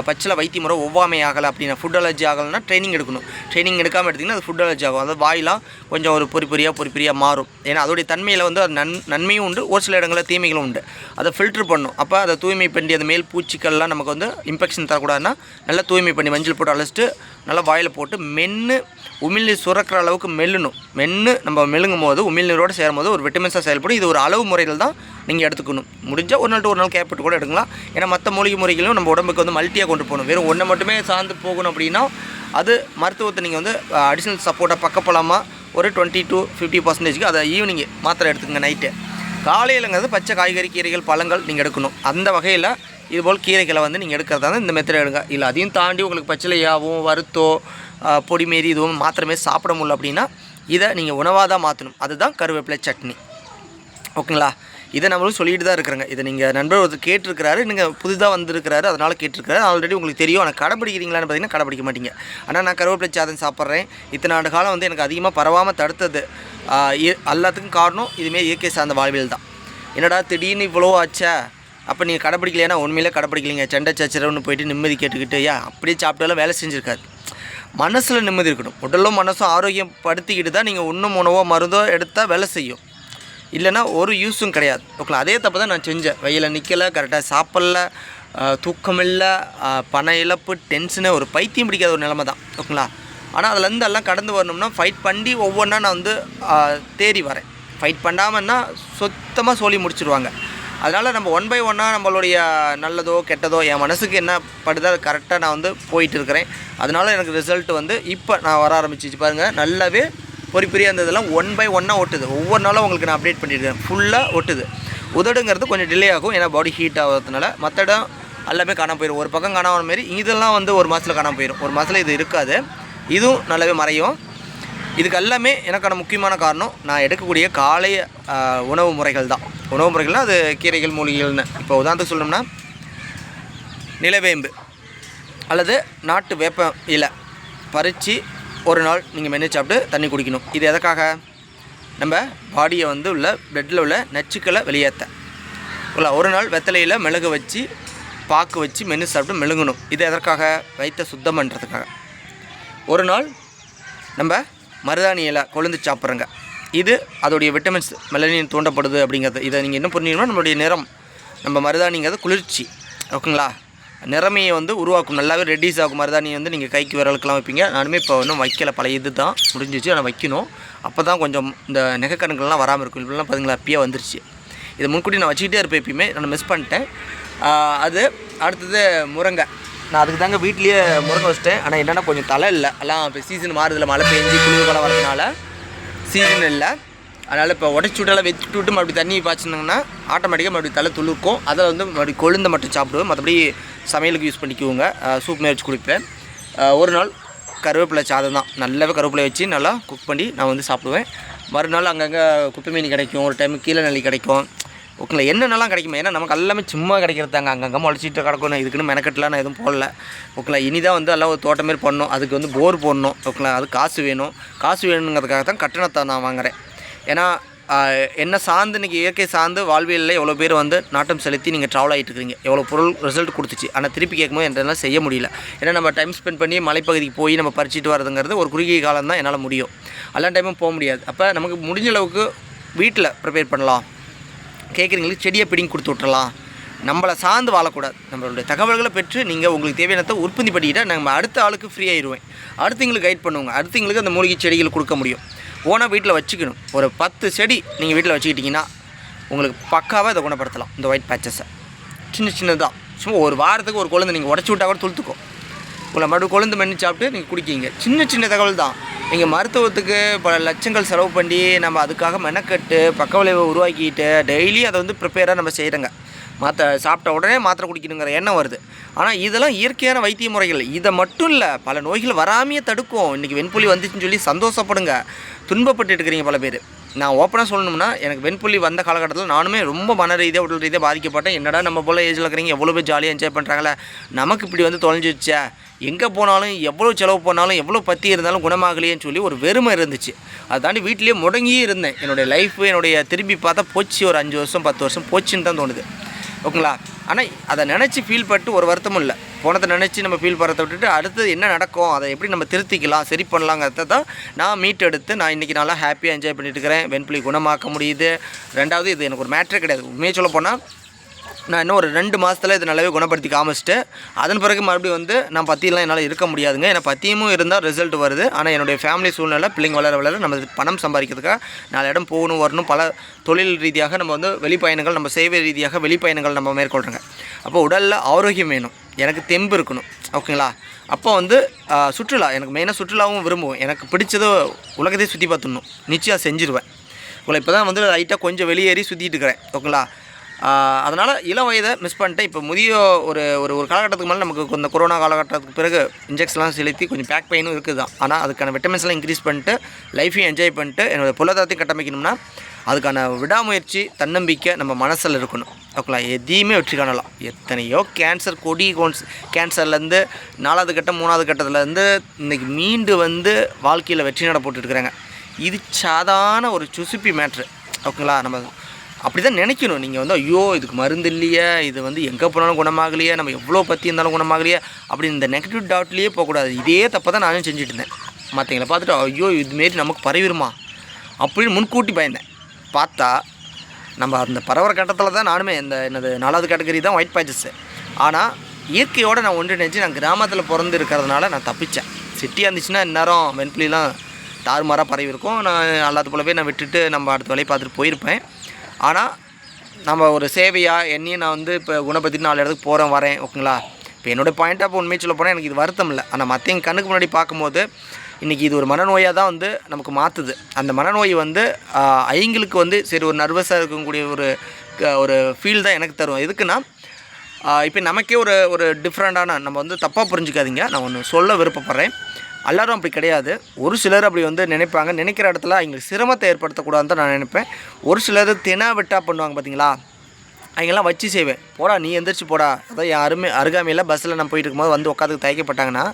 பச்சில் வைத்திய முறை ஒவ்வாமை ஆகலை அப்படின்னா ஃபுட் அலர்ஜி ஆகலைன்னா ட்ரைனிங் எடுக்கணும். ட்ரைனிங் எடுக்காமல் எடுத்திங்கன்னா அது ஃபுட் அலர்ஜி ஆகும். அதாவது வாயிலாம் கொஞ்சம் ஒரு பொறி பொறியாக பொறி பொரியாக மாறும். ஏன்னா அதோடைய தன்மையில் வந்து அது நன் நன்மையும் உண்டு. ஒரு சில இடங்களில் தீமைகளும் உண்டு. அதை ஃபில்ட்ரு பண்ணும். அப்போ அதை தூய்மை பண்ணி அந்த மேல் பூச்சிக்கள்லாம் நமக்கு வந்து இன்ஃபெக்ஷன் தரக்கூடாதுன்னா நல்லா தூய்மை பண்ணி மஞ்சள் போட்டு அழைச்சிட்டு நல்லா வாயில் போட்டு மென்று உமிழ்நீர் சுரக்கிற அளவுக்கு மெல்லணும். மென்று நம்ம மெழுங்கும் போது உமிழ்நீரோடு சேரும்போது ஒரு விட்டமின்ஸாக செயல்படும். இது ஒரு அளவு முறையில் தான் நீங்கள் எடுத்துக்கணும். முடிஞ்சால் ஒரு நாள் ஒரு நாள் கேப்பிட்டு கூட எடுக்கலாம். ஏன்னா மற்ற மூலிகை முறைகளும் நம்ம உடம்புக்கு வந்து மல்ட்டியாக கொண்டு போகணும். வெறும் ஒன்றை மட்டுமே சார்ந்து போகணும் அப்படின்னா அது மருத்துவத்தை நீங்கள் வந்து அடிஷ்னல் சப்போர்ட்டாக பக்கப்பலாமா ஒரு டுவெண்ட்டி டு ஃபிஃப்டி பர்சன்டேஜ்க்கு அதை ஈவினிங் மாத்திரை எடுத்துக்கங்க நைட்டு காலையிலங்கிறது பச்சை காய்கறி கீரைகள் பழங்கள் நீங்கள் எடுக்கணும். அந்த வகையில் இதுபோல் கீரைகளை வந்து நீங்கள் எடுக்கிறதா இருந்தால் இந்த மெத்தட் எடுங்க. இல்லை அதையும் தாண்டி உங்களுக்கு பச்சிலையாகவும் வறுத்தோ பொடிமேரி இதுவும் மாத்திரமே சாப்பிட முடியல அப்படின்னா இதை நீங்கள் உணவாக தான் மாற்றணும் அதுதான் கருவேப்பிலை சட்னி. ஓகேங்களா? இதை நம்மளும் சொல்லிட்டு தான் இருக்கிறேங்க. இதை நீங்கள் நண்பர் ஒருத்தர் கேட்டிருக்கிறாரு நீங்கள் புதுதாக வந்திருக்கிறாரு அதனால் கேட்டிருக்கிறாரு. ஆல்ரெடி உங்களுக்கு தெரியும். ஆனால் கடைப்பிடிக்கிறீங்களான்னு பார்த்தீங்கன்னா கடைப்பிடிக்க மாட்டீங்க. ஆனால் நான் கருவேப்பிலை சாதம் சாப்பிட்றேன். இத்தனை ஆண்டு காலம் வந்து எனக்கு அதிகமாக பரவாமல் தடுத்தது. இ- எல்லாத்துக்கும் காரணம் இதுமாரி இயற்கை சார்ந்த வாழ்வியல் தான். என்னடா திடீர்னு இவ்வளோ ஆச்சா? அப்போ நீங்கள் கடைப்பிடிக்கலைன்னா உண்மையிலே கடைப்பிடிக்கலைங்க சண்டை சச்சரவுன்னு போயிட்டு நிம்மதி கேட்டுக்கிட்டு ஏன் அப்படியே சாப்பிட்டாலும் வேலை செஞ்சுருக்காது. மனசில் நிம்மதி இருக்கணும். உடலும் மனசும் ஆரோக்கியம் படுத்திக்கிட்டு தான் நீங்கள் ஒன்றும் உணவோ மருந்தோ எடுத்தால் வேலை செய்யும். இல்லைன்னா ஒரு யூஸும் கிடையாது. ஓகேங்களா அதே தப்பு தான் நான் செஞ்சேன். வெயிலில் நிற்கலை கரெக்டாக சாப்பிடல தூக்கமில்லை பண இழப்பு டென்ஷனு ஒரு பைத்தியம் பிடிக்காத ஒரு நிலமை தான். ஓகேங்களா? ஆனால் அதுலேருந்து எல்லாம் கடந்து வரணும்னா ஃபைட் பண்ணி ஒவ்வொன்றா நான் வந்து தேறி வரேன். ஃபைட் பண்ணாமன்னா சுத்தமாக சொல்லி முடிச்சிருவாங்க. அதனால் நம்ம ஒன் பை ஒன்னாக நம்மளுடைய நல்லதோ கெட்டதோ என் மனசுக்கு என்ன படுதோ அது கரெக்டாக நான் வந்து போயிட்டு இருக்கிறேன். அதனால் எனக்கு ரிசல்ட் வந்து இப்போ நான் வர ஆரம்பிச்சிச்சு பாருங்கள் நல்லாவே பொறி பொறி அந்த இதெல்லாம் ஒன் பை ஒன்னாக ஒட்டுது. ஒவ்வொரு நாளும் உங்களுக்கு நான் அப்டேட் பண்ணியிருக்கேன் ஃபுல்லாக ஒட்டுது. உதடுங்கிறது கொஞ்சம் டிலே ஆகும். ஏன்னா பாடி ஹீட் ஆகிறதுனால மற்ற இடம் எல்லாமே காணாமல் போயிடும் ஒரு பக்கம் காணாமல் மாரி இதெல்லாம் வந்து ஒரு மாதத்தில் காணாமல் போயிடும் ஒரு மாதத்தில் இது இருக்காது. இதுவும் நல்லாவே மறையும். இதுக்கு எல்லாமே எனக்கான முக்கியமான காரணம் நான் எடுக்கக்கூடிய காலை உணவு முறைகள் தான். உணவு முறைகள்னால் அது கீரைகள் மூலிகைகள்னு. இப்போ உதாரணத்துக்கு சொல்லணும்னா நிலவேம்பு. அல்லது நாட்டு வேப்ப இலை. பறித்து ஒரு நாள் நீங்கள் மென்று சாப்பிட்டு தண்ணி குடிக்கணும். இது எதுக்காக நம்ம பாடியை வந்து உள்ள பிளட்டில் உள்ள நச்சுக்களை வெளியேற்ற. உள்ள ஒரு நாள் வெத்தலையில் மிளகு வச்சு பாக்கு வச்சு மென்று சாப்பிட்டு மெழுங்கணும் இது எதற்காக? வயிற்றை சுத்தம் பண்ணுறதுக்காக ஒரு நாள் நம்ம மருதாணி இலை கொழுந்து சாப்பிட்றோங்க. இது அதோடைய விட்டமின்ஸ் மெலனின் தூண்டப்படுது அப்படிங்கிறது. இதை நீங்கள் என்ன புரிஞ்சுக்கணும்னா நம்மளுடைய நிறம் நம்ம மருதாணிங்கிறது குளிர்ச்சி. ஓகேங்களா? நிறமையை வந்து உருவாக்கும் நல்லாவே ரெடியூஸ் ஆகும் மருதாணி வந்து நீங்கள் கைக்கு விரலுக்கெல்லாம் வைப்பீங்க. நானுமே இப்போ இன்னும் வைக்கல பழைய இது தான் முடிஞ்சிச்சு ஆனால் வைக்கணும். அப்போ தான் கொஞ்சம் இந்த நெகக்கணுக்கள்லாம் வராமல் இருக்கும். இப்படிலாம் பார்த்தீங்களா அப்பயே வந்துருச்சு. இதை முன்கூட்டி நான் வச்சுக்கிட்டே இருப்பேன் எப்பயுமே. நான் மிஸ் பண்ணிட்டேன். அது அடுத்தது முருங்கை. நான் அதுக்கு தாங்க வீட்லேயே முருங்கை வச்சிட்டேன். ஆனால் என்னென்னா கொஞ்சம் தலை இல்லை. எல்லாம் இப்போ சீசன் மாறுதில்ல. மழை பெஞ்சு குளிர்காலம் வரதுனால சீசன் இல்லை. அதனால் இப்போ உடச்சி விட்டால வெத்து விட்டு மறுபடியும் தண்ணி பாய்ச்சினாங்கன்னா ஆட்டோமேட்டிக்காக மறுபடியும் தலை துளுக்கும். அதை வந்து மறுபடியும் கொழுந்த மட்டும் சாப்பிடுவேன் மற்றபடி சமையலுக்கு யூஸ் பண்ணிக்குவோங்க. சூப் மாரி வச்சு குடிப்பேன். ஒரு நாள் கருவேப்பிலை சாதம் தான். நல்லாவே கருவேப்பிலை வச்சு நல்லா குக் பண்ணி நான் வந்து சாப்பிடுவேன். மறுநாள் அங்கங்கே குப்பை மீன் கிடைக்கும். ஒரு டைம் கீழே நெல்லி கிடைக்கும். ஓகேங்களா? என்னென்னலாம் கிடைக்குமா? ஏன்னா நமக்கு எல்லாமே சும்மா கிடைக்கிறது தாங்க. அங்கங்கே முளைச்சிட்டு கிடக்கணும். இதுக்குன்னு மெனக்கட்டலாம் நான் எதுவும் போடல. ஓகேங்களா? இனி தான் வந்து எல்லாம் ஒரு தோட்டம் மாரி பண்ணணும். அதுக்கு வந்து போர் போடணும். ஓகேங்களா? அது காசு வேணும். காசு வேணுங்கிறதுக்காக தான் கட்டணத்தை நான் வாங்குறேன். ஏன்னா என்ன சார்ந்து இன்றைக்கி இயற்கை சார்ந்து வாழ்வியலில் எவ்வளோ பேர் வந்து நாட்டம் செலுத்தி நீங்கள் ட்ராவல் ஆகிட்டு இருக்கிறீங்க எவ்வளோ பொருள் ரிசல்ட் கொடுத்துச்சு. ஆனால் திருப்பி கேட்கும்போது என்னால் செய்ய முடியல. ஏன்னா நம்ம டைம் ஸ்பெண்ட் பண்ணி மலைப்பகுதிக்கு போய் நம்ம பறிச்சிட்டு வரதுங்கிறது ஒரு குறுகிய காலம் தான் என்னால் முடியும். எல்லா டைமும் போக முடியாது. அப்போ நமக்கு முடிஞ்ச அளவுக்கு வீட்டில் ப்ரிப்பேர் பண்ணலாம். கேட்குறீங்களுக்கு செடியை பிடிங்கி கொடுத்து விட்றலாம் நம்மளை சார்ந்து வாழக்கூடாது. நம்மளுடைய தகவல்களை பெற்று நீங்கள் உங்களுக்கு தேவையானதை உற்பத்தி பண்ணிக்கிட்டால் நம்ம அடுத்த ஆளுக்கு ஃப்ரீ ஆயிடுவேன் அடுத்தவங்களுக்கு கைட் பண்ணுவோங்க. அடுத்தவங்களுக்கு அந்த மூலிகை செடிகள் கொடுக்க முடியும். ஓனாக வீட்டில் வச்சுக்கணும். ஒரு பத்து செடி நீங்கள் வீட்டில் வச்சுக்கிட்டிங்கன்னா உங்களுக்கு பக்காவாக இதை குணப்படுத்தலாம் இந்த ஒயிட் பேச்சஸை சின்ன சின்னதாக சும்மா ஒரு வாரத்துக்கு ஒரு குழந்தை நீங்கள் உடச்சி விட்டா கூட துளுத்துக்கும். உங்களை மறுபடியும் கொழுந்து மண்ணி சாப்பிட்டு நீங்கள் குடிக்கிங்க. சின்ன சின்ன தகவல் தான். நீங்கள் மருத்துவத்துக்கு பல லட்சங்கள் செலவு பண்ணி நம்ம அதுக்காக மெனக்கட்டு பக்க விளைவை உருவாக்கிட்டு டெய்லி அதை வந்து ப்ரிப்பேராக நம்ம செய்கிறோங்க மாத்திரை சாப்பிட்ட உடனே மாத்திரை குடிக்கணுங்கிற எண்ணம் வருது. ஆனால் இதெல்லாம் இயற்கையான வைத்திய முறைகள் இதை மட்டும் இல்லை பல நோய்கள் வராமையே தடுக்கும். இன்றைக்கி வெண்புலி வந்துச்சுன்னு சொல்லி சந்தோஷப்படுங்க. துன்பப்பட்டு இருக்கிறீங்க பல பேர். நான் ஓப்பனாக சொல்லணும்னா எனக்கு வெண்புள்ளி வந்த காலகட்டத்தில் நானுமே ரொம்ப மன ரீதியாக உடல் ரீதியாக பாதிக்கப்பட்டேன். என்னடா நம்ம போல் ஏஜில் இருக்கிறீங்க எவ்வளோ பேர் ஜாலியாக என்ஜாய் பண்ணுறாங்களே நமக்கு இப்படி வந்து தொலைஞ்சிடுச்சே எங்கே போனாலும் எவ்வளோ செலவு பண்ணாலும் எவ்வளோ பற்றி இருந்தாலும் குணமாகலையேன்னு சொல்லி ஒரு வெறுமை இருந்துச்சு. அதை தாண்டி வீட்டிலேயே முடங்கியே இருந்தேன். என்னுடைய லைஃப் என்னுடைய திரும்பி பார்த்தா போச்சு. ஒரு அஞ்சு வருஷம் பத்து வருஷம் போச்சுன்னு தான் தோணுது. ஓகேங்களா? ஆனால் அதை நினச்சி ஃபீல் பண்ணிட்டு ஒரு வருத்தமும் இல்லை. போனதை நினச்சி நம்ம ஃபீல் பண்ணுறதை விட்டுட்டு அடுத்து என்ன நடக்கும் அதை எப்படி நம்ம திருத்திக்கலாம் சரி பண்ணலாங்கிறத தான் நான் மீட் எடுத்து நான் இன்றைக்கி நல்லா ஹாப்பியாக என்ஜாய் பண்ணிட்டு இருக்கிறேன். வெண்புலி குணமாக்க முடியுது. ரெண்டாவது இது எனக்கு ஒரு மேட்ரே கிடையாது. உண்மையை சொல்ல போனால் நான் இன்னும் ஒரு ரெண்டு மாதத்தில் இது நல்லாவே குணப்படுத்தி காமிச்சிட்டு அதன் பிறகு மறுபடியும் வந்து நான் பத்தியெல்லாம் என்னால் இருக்க முடியாதுங்க. ஏன்னா பத்தியமும் இருந்தால் ரிசல்ட் வருது. ஆனால் என்னுடைய ஃபேமிலி சூழ்நிலை பிள்ளைங்க வளர வளர நம்ம பணம் சம்பாதிக்கிறதுக்காக நாலு இடம் போகணும் வரணும் பல தொழில் ரீதியாக நம்ம வந்து வெளிப்பயணங்கள் நம்ம சேவை ரீதியாக வெளிப்பயணங்கள் நம்ம மேற்கொள்கிறோங்க அப்போ உடலில் ஆரோக்கியம் வேணும். எனக்கு தெம்பு இருக்கணும். ஓகேங்களா? அப்போ வந்து சுற்றுலா. எனக்கு மெயினாக சுற்றுலாவும் விரும்புவேன். எனக்கு பிடிச்சது உலகத்தையே சுற்றி பார்த்துடணும். நிச்சயம் செஞ்சிருவேன். உங்களை இப்போ தான் வந்து லைட்டாக கொஞ்சம் வெளியேறி சுற்றிட்டு இருக்கிறேன். ஓகேங்களா? அதனால் இளம் வயதை மிஸ் பண்ணிட்டு இப்போ முதிய ஒரு ஒரு ஒரு காலகட்டத்துக்கு மேலே நமக்கு இந்த கொரோனா காலகட்டத்துக்கு பிறகு இன்ஜெக்ஷன்லாம் செலுத்தி கொஞ்சம் பேக் பெயினும் இருக்குது தான் ஆனால் அதுக்கான விட்டமின்ஸ்லாம் இன்க்ரீஸ் பண்ணிட்டு லைஃபையும் என்ஜாய் பண்ணிட்டு என்னோடய பொருளாதாரத்தையும் கட்டமைக்கணும்னா அதுக்கான விடாமுயற்சி தன்னம்பிக்கை நம்ம மனசில் இருக்கணும். ஓகேங்களா? எதையுமே வெற்றி காணலாம். எத்தனையோ கேன்சர் கொடி கோன்ஸ் கேன்சர்லேருந்து நாலாவது கட்டம் மூணாவது கட்டத்துலேருந்து இன்றைக்கி மீண்டு வந்து வாழ்க்கையில் வெற்றி நட போட்டுருக்குறாங்க இது சாதாரண ஒரு சுசுப்பி மேட்ரு ஓகேங்களா? நம்ம அப்படி தான் நினைக்கணும். நீங்கள் வந்து ஐயோ இதுக்கு மருந்து இல்லையே இது வந்து எங்கே போனாலும் குணமாகலையே நம்ம எவ்வளோ பற்றி இருந்தாலும் குணமாகலையே அப்படி இந்த நெகட்டிவ் டாட்லேயே போகக்கூடாது. இதே தப்பை தான் நானும் செஞ்சுட்டு இருந்தேன். மற்றவங்கள பார்த்துட்டு ஐயோ இதுமாரி நமக்கு பரவிடுமா? அப்படின்னு முன்கூட்டி பயந்தேன். பார்த்தா நம்ம அந்த பரவற கட்டத்தில் தான் நானுமே இந்த என்னது நாலாவது கேட்டகரி தான் ஒயிட் பேஜஸ் ஆனால் இயற்கையோடு நான் ஒன்றிணைஞ்சு நான் கிராமத்தில் பிறந்து இருக்கிறதுனால நான் தப்பிச்சேன். சிட்டியாக இருந்துச்சுன்னா இந்நேரம் வெண்புலிலாம் தாறுமாறாக பரவி இருக்கும் நான் அல்லாத போலவே நான் விட்டுட்டு நம்ம அடுத்த வேலையை பார்த்துட்டு போயிருப்பேன். ஆனால் நம்ம ஒரு சேவையாக என்னையும் நான் வந்து இப்போ குணப்படுத்திட்டு நாலு இடத்துக்கு போகிறேன் வரேன் ஓகேங்களா? இப்போ என்னோடய பாயிண்ட் ஆஃப் உண்மையை சொல்ல போனால் எனக்கு இது வருத்தம் இல்லை. ஆனால் மற்றவங்க கண்ணுக்கு முன்னாடி பார்க்கும்போது இன்றைக்கி இது ஒரு மனநோயாக தான் வந்து நமக்கு மாற்றுது அந்த மனநோய் வந்து ஐங்களுக்கு வந்து சரி ஒரு நர்வஸாக இருக்கக்கூடிய ஒரு க- ஒரு ஃபீல் தான் எனக்கு தரும். எதுக்குன்னா இப்போ நமக்கே ஒரு ஒரு டிஃப்ரெண்ட்டான நம்ம வந்து தப்பாக புரிஞ்சுக்காதீங்க. நான் ஒன்று சொல்ல விருப்பப்படுறேன். எல்லாரும் அப்படி கிடையாது. ஒரு சிலர் அப்படி வந்து நினைப்பாங்க. நினைக்கிற இடத்துல அவங்களுக்கு சிரமத்தை ஏற்படுத்தக்கூடாதுன்னு தான் நான் நினைப்பேன். ஒரு சிலர் தினா விட்டா பண்ணுவாங்க பார்த்தீங்களா அவங்கெல்லாம் வச்சு செய்வேன். போடா நீ எந்திரிச்சு போடா. அதான் யாருமே அருகாமையில் பஸ்ஸில் நான் போயிட்டு இருக்கும்போது வந்து உட்காந்து தயக்கப்பட்டாங்கன்னா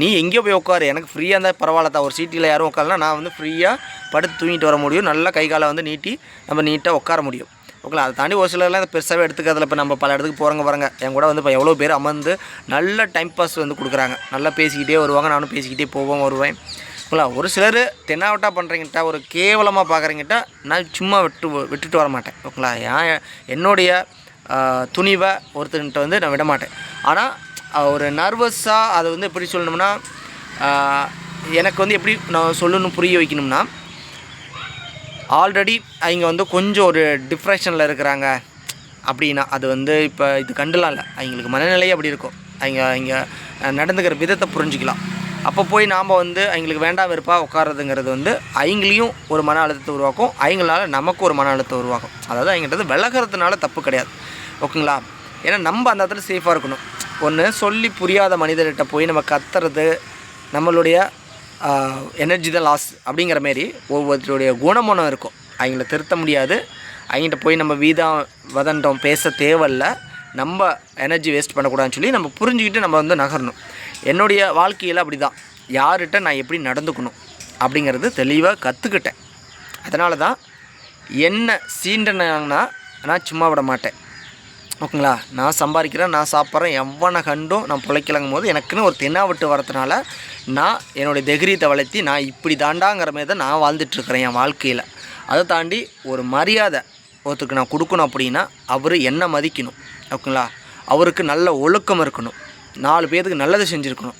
நீ எங்கேயோ போய் உட்காரு. எனக்கு ஃப்ரீயாக இருந்தால் பரவாயில்ல தான். ஒரு சீட்டில் யாரும் உட்காரலாம் நான் வந்து ஃப்ரீயாக படுத்து தூங்கிட்டு வர முடியும். நல்லா கை காலை வந்து நீட்டி நம்ம நீட்டாக உட்கார முடியும். ஓகேங்களா? அதை தாண்டி ஒரு சிலர்லாம் இதை பெருசாகவே எடுத்துக்கிறதுல இப்போ நம்ம பல இடத்துக்கு போகிறவங்க வரங்க என் கூட வந்து இப்போ எவ்வளோ பேர் அமர்ந்து நல்ல டைம் பாஸ் வந்து கொடுக்குறாங்க. நல்லா பேசிக்கிட்டே வருவாங்க. நானும் பேசிக்கிட்டே போவோம் வருவேன். ஓகேங்களா? ஒரு சிலர் தென்னாவட்டா பண்ணுறீங்கிட்ட ஒரு கேவலமாக பார்க்குறீங்கிட்ட நான் சும்மா விட்டு விட்டுட்டு வர மாட்டேன். ஓகேங்களா? ஏன்? என்னுடைய துணிவை ஒருத்தர்கிட்ட வந்து நான் விட மாட்டேன். ஆனால் ஒரு நர்வஸாக அதை வந்து எப்படி சொல்லணும்னா எனக்கு வந்து எப்படி நான் சொல்லணும் புரிய வைக்கணும்னா ஆல்ரெடி அவங்க வந்து கொஞ்சம் ஒரு டிப்ரெஷனில் இருக்கிறாங்க. அப்படின்னா அது வந்து இப்போ இது கண்டுலாம் இல்லை. அவங்களுக்கு மனநிலையே அப்படி இருக்கும். அவங்க அவங்க நடந்துக்கிற விதத்தை புரிஞ்சுக்கலாம். அப்போ போய் நாம் வந்து அவங்களுக்கு வேண்டாம் வெறுப்பாக உட்காரதுங்கிறது வந்து அவங்களையும் ஒரு மன அழுத்தத்தை உருவாக்கும். அவங்களால நமக்கு ஒரு மன அழுத்தம் உருவாக்கும். அதாவது அவங்ககிட்ட விலகிறதுனால தப்பு கிடையாது. ஓகேங்களா? ஏன்னா நம்ம அந்த இடத்துல சேஃபாக இருக்கணும். ஒன்று சொல்லி புரியாத மனிதர்கிட்ட போய் நம்ம கத்துறது நம்மளுடைய எனர்ஜி தான் லாஸ் அப்படிங்கிற மாரி ஒவ்வொருத்தருடைய குணமனம் இருக்கும். அவங்கள திருத்த முடியாது. அவங்ககிட்ட போய் நம்ம வீதம் வதண்டம் பேச தேவையில்ல. நம்ம எனர்ஜி வேஸ்ட் பண்ணக்கூடாதுன்னு சொல்லி நம்ம புரிஞ்சுக்கிட்டு நம்ம வந்து நகரணும். என்னுடைய வாழ்க்கையில் அப்படி தான் யார்கிட்ட நான் எப்படி நடந்துக்கணும் அப்படிங்கிறது தெளிவாக கற்றுக்கிட்டேன் அதனால தான் என்ன சீண்டனாங்கன்னா நான் சும்மா விட மாட்டேன். ஓகேங்களா? நான் சம்பாதிக்கிறேன் நான் சாப்பிட்றேன் எவ்வளோ கண்டும் நான் பிழைக்கலங்கும் போது எனக்குன்னு ஒரு தென்னா விட்டு வரதுனால நான் என்னுடைய தைரியத்தை வளர்த்தி நான் இப்படி தாண்டாங்கிற மாதிரி தான் நான் வாழ்ந்துட்டுருக்கிறேன் என் வாழ்க்கையில். அதை தாண்டி ஒரு மரியாதை ஒருத்தருக்கு நான் கொடுக்கணும் அப்படின்னா அவர் என்ன மதிக்கணும். ஓகேங்களா? அவருக்கு நல்ல ஒழுக்கம் இருக்கணும். நாலு பேருக்கு நல்லது செஞ்சுருக்கணும்.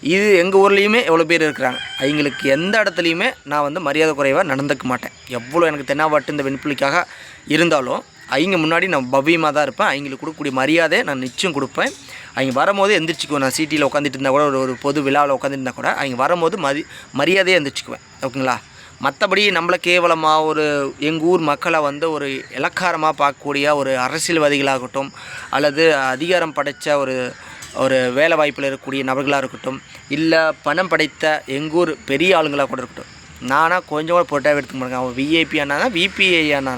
இது எங்கள் ஊர்லேயுமே எவ்வளோ பேர் இருக்கிறாங்க? அவங்களுக்கு எந்த இடத்துலையுமே நான் வந்து மரியாதை குறைவாக நடந்துக்க மாட்டேன். எவ்வளோ எனக்கு தென்னாவாட்டு இந்த வெண்புலிக்காக இருந்தாலும் அவங்க முன்னாடி நான் பவ்யமாக தான் இருப்பேன். அவங்களுக்கு கொடுக்கக்கூடிய மரியாதை நான் நிச்சயம் கொடுப்பேன். அவங்க வரும்போது எந்திரிச்சிக்குவேன். நான் சீட்டியில் உட்காந்துட்டு இருந்தால் கூட ஒரு ஒரு பொது விழாவில் உட்காந்துருந்தா கூட அவங்க வரும்போது மதி மரியாதையாக எந்திரிச்சிக்குவேன். ஓகேங்களா? மற்றபடி நம்மளை கேவலமாக ஒரு எங்கள் ஊர் மக்களை வந்து ஒரு இலக்காரமாக பார்க்கக்கூடிய ஒரு அரசியல்வாதிகளாகட்டும் அல்லது அதிகாரம் படைத்த ஒரு ஒரு வேலை வாய்ப்பில் இருக்கக்கூடிய நபர்களாக இருக்கட்டும் இல்லை பணம் படைத்த எங்கூர் பெரிய ஆளுங்களாக கூட இருக்கட்டும். நானாக கொஞ்சம் கூட போட்டாவே எடுத்துக்க மாட்டேங்க. அவன் விஐபி அண்ணா விபிஐ அண்ணா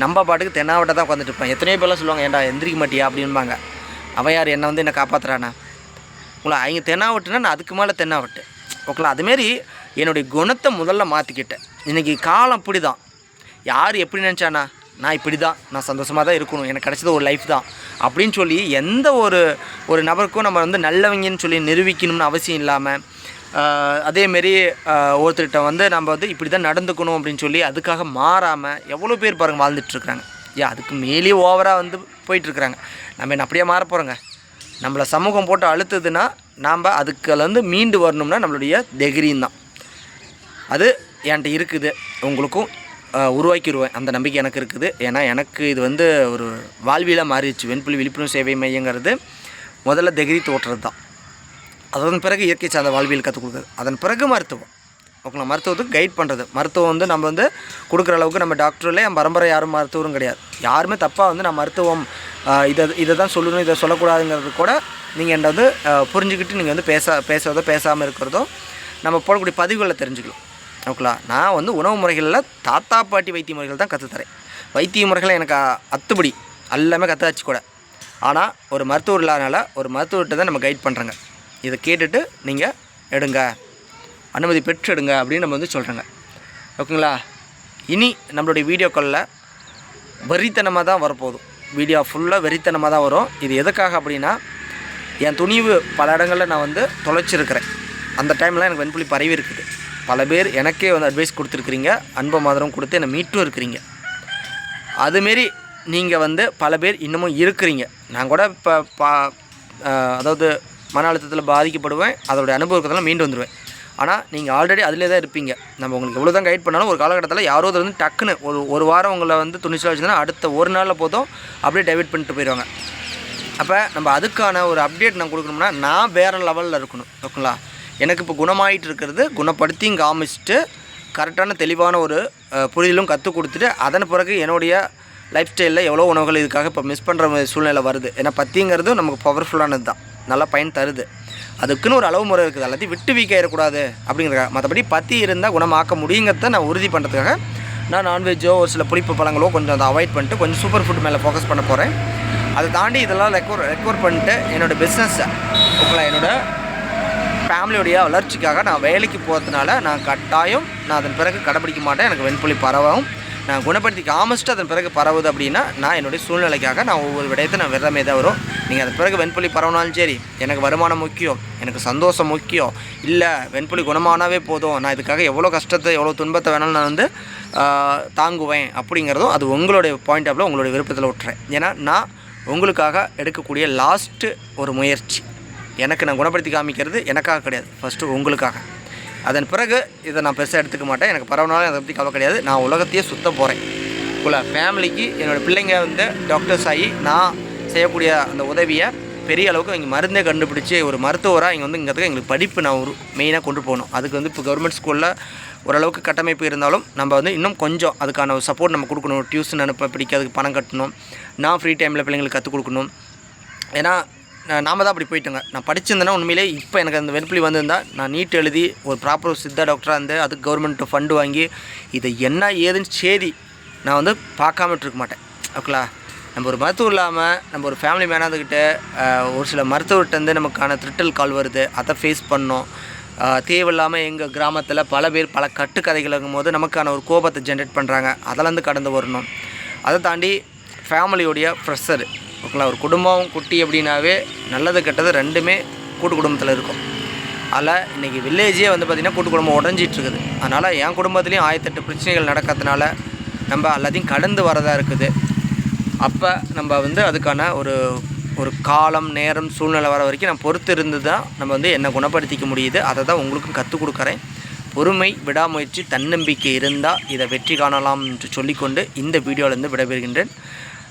நம்ம பாட்டுக்கு தென்னாவட்ட தான் உட்காந்துட்டு இருப்பேன். எத்தனையோ பேர்லாம் சொல்லுவாங்க ஏன்டா எந்திரிக்க மாட்டியா? அப்படின்பாங்க. அவன் யார் என்னை வந்து என்னை காப்பாற்றுறானா உங்களை அவங்க தென்னாவட்டுனா நான் அதுக்கு மேலே தென்னாவட்டு. ஓகேங்களா? அதுமாரி என்னுடைய குணத்தை முதல்ல மாற்றிக்கிட்டேன் இன்றைக்கி காலம் இப்படி தான் யார் எப்படி நினச்சானா நான் இப்படி தான் நான் சந்தோஷமாக தான் இருக்கணும். எனக்கு கிடச்சது ஒரு லைஃப் தான். அப்படின்னு சொல்லி எந்த ஒரு ஒரு நபருக்கும் நம்ம வந்து நல்லவங்கன்னு சொல்லி நிரூபிக்கணும்னு அவசியம் இல்லாமல் அதேமாரி ஒருத்தர்கிட்ட வந்து நம்ம வந்து இப்படி தான் நடந்துக்கணும் அப்படின்னு சொல்லி அதுக்காக மாறாமல் எவ்வளோ பேர் பாருங்கள் வாழ்ந்துட்டுருக்குறாங்க ஏன் அதுக்கு மேலேயே ஓவராக வந்து போயிட்டுருக்குறாங்க நம்ம என்ன அப்படியே மாற போகிறோங்க நம்மளை சமூகம் போட்டு அழுத்துதுன்னா நாம் அதுக்குலேருந்து மீண்டு வரணும்னா நம்மளுடைய தைரியம் தான். அது என்கிட்ட இருக்குது. உங்களுக்கும் உருவாக்கிடுவேன் அந்த நம்பிக்கை எனக்கு இருக்குது. ஏன்னா எனக்கு இது வந்து ஒரு வாழ்வியலாக மாறிடுச்சு. வெண்புலி விழிப்புணர்வு சேவை மையங்கிறது முதல்ல தகிரி தோற்றுறது தான் அதன் பிறகு இயற்கை சார்ந்த வாழ்வியல் கற்றுக் கொடுக்குறது. அதன் பிறகு மருத்துவம். ஓகேங்களா? மருத்துவத்துக்கு கைட் பண்ணுறது மருத்துவம் வந்து நம்ம வந்து கொடுக்குற அளவுக்கு நம்ம டாக்டர்ல என் பரம்பரை யாரும் மருத்துவரும் கிடையாது. யாருமே தப்பாக வந்து நான் மருத்துவம் இதை இதை தான் சொல்லணும் இதை சொல்லக்கூடாதுங்கிறது கூட நீங்கள் என்ன வந்து புரிஞ்சுக்கிட்டு நீங்கள் வந்து பேச பேசுகிறதோ பேசாமல் இருக்கிறதோ நம்ம போடக்கூடிய பதிவுகளை தெரிஞ்சுக்கலாம். ஓகேங்களா? நான் வந்து உணவு முறைகளில் தாத்தா பாட்டி வைத்திய முறைகள் தான் கற்றுத்தரேன் வைத்திய முறைகளை எனக்கு அத்துப்படி எல்லாமே கற்றாச்சு கூட. ஆனால் ஒரு மருத்துவர் இல்லாதனால ஒரு மருத்துவர்கிட்ட தான் நம்ம கைட் பண்ணுறேங்க இதை கேட்டுட்டு நீங்கள் எடுங்க. அனுமதி பெற்று எடுங்க அப்படின்னு நம்ம வந்து சொல்கிறோங்க ஓகேங்களா? இனி நம்மளுடைய வீடியோக்களில் வெறித்தனமாக தான் வரப்போகுது. வீடியோ ஃபுல்லாக வெறித்தனமாக தான் வரும். இது எதுக்காக அப்படின்னா என் துணிவு பல இடங்களில் நான் வந்து தொலைச்சிருக்கிறேன். அந்த டைமில் எனக்கு வெண்புலி பரவி இருக்குது. பல பேர் எனக்கே வந்து அட்வைஸ் கொடுத்துருக்குறீங்க. அன்பு மாதிரம் கொடுத்து என்னை மீட்டும் இருக்கிறீங்க. அதுமாரி நீங்கள் வந்து பல பேர் இன்னமும் இருக்கிறீங்க. நான் கூட இப்போ பா அதாவது மன அழுத்தத்தில் பாதிக்கப்படுவேன் அதோடைய அனுபவத்தெல்லாம் மீண்டு வந்துடுவேன் ஆனால் நீங்கள் ஆல்ரெடி அதிலே தான் இருப்பீங்க. நம்ம உங்களுக்கு எவ்வளோ தான் கைட் பண்ணாலும் ஒரு காலகட்டத்தில் யாரோ ஒருத்தர் வந்து டக்குன்னு ஒரு ஒரு வாரம் உங்களை வந்து துணிச்சலாக வச்சுருந்தா அடுத்த ஒரு நாளில் போதும் அப்படியே டைவெர்ட் பண்ணிட்டு போயிடுவாங்க அப்போ நம்ம அதுக்கான ஒரு அப்டேட் நான் கொடுக்கணும்னா நான் வேறு லெவலில் இருக்கணும் ஓகேங்களா? எனக்கு இப்போ குணமாயிட்டு இருக்கிறது குணப்படுத்தியும் காமிச்சிட்டு கரெக்டான தெளிவான ஒரு புரிதலும் கற்றுக் கொடுத்துட்டு அதன் பிறகு என்னுடைய லைஃப் ஸ்டைலில் எவ்வளோ உணவுகள் இதுக்காக இப்போ மிஸ் பண்ணுற சூழ்நிலை வருது. ஏன்னா பற்றிங்கிறதும் நமக்கு பவர்ஃபுல்லானது தான் நல்லா பயன் தருது. அதுக்குன்னு ஒரு அளவு முறை இருக்குது. எல்லாத்தையும் விட்டு வீக் ஆயிடக்கூடாது அப்படிங்கிறக்காக மற்றபடி பற்றி இருந்தால் குணமாக்க முடியுங்கிறத நான் உறுதி பண்ணுறதுக்காக நான் நான்வெஜ்ஜோ ஒரு சில புளிப்பு பழங்களோ கொஞ்சம் அதை அவாய்ட் பண்ணிட்டு கொஞ்சம் சூப்பர் ஃபுட் மேலே ஃபோக்கஸ் பண்ண போகிறேன் அதை தாண்டி இதெல்லாம் ரெக்கவர் ரெக்கவர் பண்ணிட்டு என்னோடய பிஸ்னஸை ஓகேங்களா என்னோடய ஃபேமிலியுடைய வளர்ச்சிக்காக நான் வேலைக்கு போகிறதுனால நான் கட்டாயம் நான் அதன் பிறகு கடைப்பிடிக்க மாட்டேன். எனக்கு வெண்புலி பரவும் நான் குணப்படுத்தி காமிச்சிட்டு அதன் பிறகு பரவுது அப்படின்னா நான் என்னுடைய சூழ்நிலைக்காக நான் ஒவ்வொரு விடயத்தை நான் விரதமே தான் வரும். நீங்கள் அதன் பிறகு வெண்புலி பரவினாலும் சரி எனக்கு வருமானம் முக்கியம் எனக்கு சந்தோஷம் முக்கியம். இல்லை வெண்புலி குணமானாவே போதும். நான் இதுக்காக எவ்வளோ கஷ்டத்தை எவ்வளோ துன்பத்தை வேணாலும் நான் வந்து தாங்குவேன் அப்படிங்கிறதும் அது உங்களுடைய பாயிண்ட் ஆஃப்ல உங்களுடைய விருப்பத்தில் விட்டுறேன் ஏன்னா நான் உங்களுக்காக எடுக்கக்கூடிய லாஸ்ட்டு ஒரு முயற்சி. எனக்கு நான் குணப்படுத்தி காமிக்கிறது எனக்காக கிடையாது. ஃபஸ்ட்டு உங்களுக்காக. அதன் பிறகு இதை நான் பெருசாக எடுத்துக்க மாட்டேன். எனக்கு பரவனாலும் அதை பற்றி கவலை கிடையாது. நான் உலகத்தையே சுத்த போகிறேன் உள்ள ஃபேமிலிக்கு என்னோடய பிள்ளைங்க வந்து டாக்டர்ஸ் ஆகி நான் செய்யக்கூடிய அந்த உதவியை பெரிய அளவுக்கு இங்கே மருந்தே கண்டுபிடிச்சி ஒரு மருத்துவராக இங்கே வந்து இங்கே எங்களுக்கு படிப்பு நான் ஒரு மெயினாக கொண்டு போகணும். அதுக்கு வந்து இப்போ கவர்மெண்ட் ஸ்கூலில் ஓரளவுக்கு கட்டமைப்பு இருந்தாலும் நம்ம வந்து இன்னும் கொஞ்சம் அதுக்கான ஒரு சப்போர்ட் நம்ம கொடுக்கணும். டியூஷன் அனுப்ப பிடிக்கிறதுக்கு பணம் கட்டணும். நான் ஃப்ரீ டைமில் பிள்ளைங்களுக்கு கற்றுக் கொடுக்கணும். ஏன்னா நாம தான் அப்படி போயிட்டோங்க. நான் படிச்சிருந்தேன்னா உண்மையிலே இப்போ எனக்கு அந்த வெறுப்புலி வந்திருந்தா நான் நீட் எழுதி ஒரு ப்ராப்பர் சித்தா டாக்டராக இருந்து அதுக்கு கவர்மெண்ட் ஃபண்டு வாங்கி இதை என்ன ஏதுன்னு சேதி நான் வந்து பார்க்காம இருக்க மாட்டேன். ஓகேங்களா? நம்ம ஒரு மருத்துவம் இல்லாமல் நம்ம ஒரு ஃபேமிலி மேனாதுக்கிட்ட ஒரு சில மருத்துவர்கிட்டருந்து நமக்கான திருட்டல் கால் வருது. அதை ஃபேஸ் பண்ணோம். தேவையில்லாமல் எங்கள் கிராமத்தில் பல பேர் பல கட்டுக்கதைகள் இருக்கும்போது நமக்கான ஒரு கோபத்தை ஜென்ரேட் பண்ணுறாங்க அதிலேருந்து கடந்து வரணும். அதை தாண்டி ஃபேமிலியோடைய ப்ரெஷர் ஓகேங்களா? ஒரு குடும்பம் குட்டி அப்படின்னாவே நல்லது கெட்டது ரெண்டுமே கூட்டு குடும்பத்தில் இருக்கும். அதில் இன்றைக்கி வில்லேஜே வந்து பார்த்திங்கன்னா கூட்டு குடும்பம் உடஞ்சிட்ருக்குது. அதனால் என் குடும்பத்துலேயும் ஆயிரத்தெட்டு பிரச்சனைகள் நடக்கிறதுனால நம்ம எல்லாத்தையும் கடந்து வரதாக இருக்குது. அப்போ நம்ம வந்து அதுக்கான ஒரு ஒரு காலம் நேரம் சூழ்நிலை வர வரைக்கும் நான் பொறுத்து இருந்து தான் நம்ம வந்து என்னை குணப்படுத்திக்க முடியுது அதை தான் உங்களுக்கும் கற்றுக் கொடுக்குறேன். பொறுமை விடாமுயற்சி தன்னம்பிக்கை இருந்தால் இதை வெற்றி காணலாம் என்று சொல்லிக்கொண்டு இந்த வீடியோவிலேருந்து விடைபெறுகின்றேன்.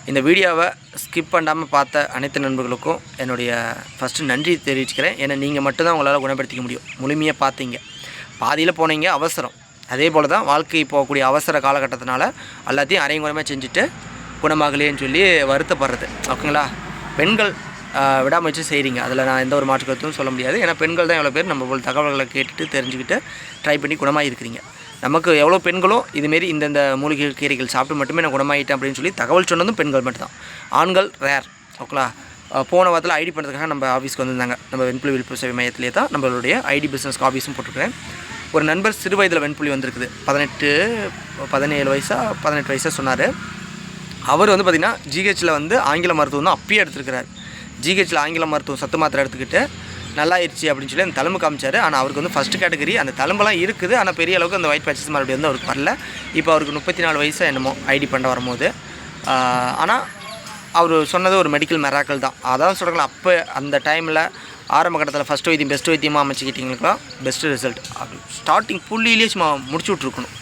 இந்த வீடியோவை ஸ்கிப் பண்ணாமல் பார்த்த அனைத்து நண்பர்களுக்கும் என்னுடைய ஃபஸ்ட்டு நன்றி தெரிவிச்சுக்கிறேன். ஏன்னா நீங்கள் மட்டும்தான் உங்களால் குணப்படுத்திக்க முடியும். முழுமையாக பார்த்தீங்க. பாதியில் போனீங்க அவசரம். அதே போல் தான் வாழ்க்கை போகக்கூடிய அவசர காலகட்டத்தினால எல்லாத்தையும் அரைங்குறமாக செஞ்சுட்டு குணமாகலையேன்னு சொல்லி வருத்தப்படுறது. ஓகேங்களா? பெண்கள் ஆஹ், விடாமுயற்சி செய்கிறீங்க அதில் நான் எந்த ஒரு மாற்று கருத்தும் சொல்ல முடியாது. ஏன்னா பெண்கள் தான் எவ்வளோ பேர் நம்ம போல் தகவல்களை கேட்டுட்டு தெரிஞ்சுக்கிட்டு ட்ரை பண்ணி குணமாக இருக்கிறீங்க நமக்கு எவ்வளோ பெண்களோ இதுமாரி இந்தந்த மூலிகை கீரைகள் சாப்பிட்டு மட்டுமே நான் குணமாயிட்டேன் அப்படின்னு சொல்லி தகவல் சொன்னதும் பெண்கள் மட்டும்தான். ஆண்கள் ரேர் ஓகேங்களா போன வாரத்தில் ஐடி பண்ணுறதுக்காக நம்ம ஆஃபீஸ்க்கு வந்திருந்தாங்க. நம்ம வெண்புலி விழிப்புணர்வு சேவை மையத்திலே தான் நம்மளுடைய ஐடி பிஸ்னஸ்க்கு ஆஃபீஸும் போட்டிருக்கிறேன். ஒரு நண்பர் சிறு வயதில் வெண்புலி வந்திருக்குது. பதினெட்டு பதினேழு வயசாக பதினெட்டு வயசாக சொன்னார். அவர் வந்து பார்த்திங்கன்னா ஜிஹெச்சில் வந்து ஆங்கில மருத்துவம் தான் அப்பயே எடுத்துருக்கிறார். ஜிஹெச்சில் ஆங்கில மருத்துவம் சத்து மாத்திரை எடுத்துக்கிட்டு நல்லாயிருச்சு அப்படின்னு சொல்லி அந்த தழும்பு காமிச்சார். ஆனால் அவருக்கு வந்து ஃபஸ்ட்டு கேட்டகரி அந்த தழும்பெல்லாம் இருக்குது. ஆனால் பெரிய அளவுக்கு அந்த ஒயிட் பேச்சஸ் மறுபடியும் வந்து அவருக்கு வரல. இப்போ அவருக்கு முப்பத்தி நாலு வயசு என்னமோ ஐடி பண்ண வரும்போது. ஆனால் அவர் சொன்னது ஒரு மெடிக்கல் மெராக்கல் தான். அதான் சொல்கிறாங்களா அப்போ அந்த டைமில் ஆரம்ப கட்டத்தில் ஃபஸ்ட் வைத்தியம் பெஸ்ட் வைத்தியமாக அமைச்சிக்கிட்டிங்களுக்குலாம் பெஸ்ட் ரிசல்ட் ஸ்டார்டிங் புள்ளியிலேயே சும்மா முடிச்சு விட்ருக்கணும்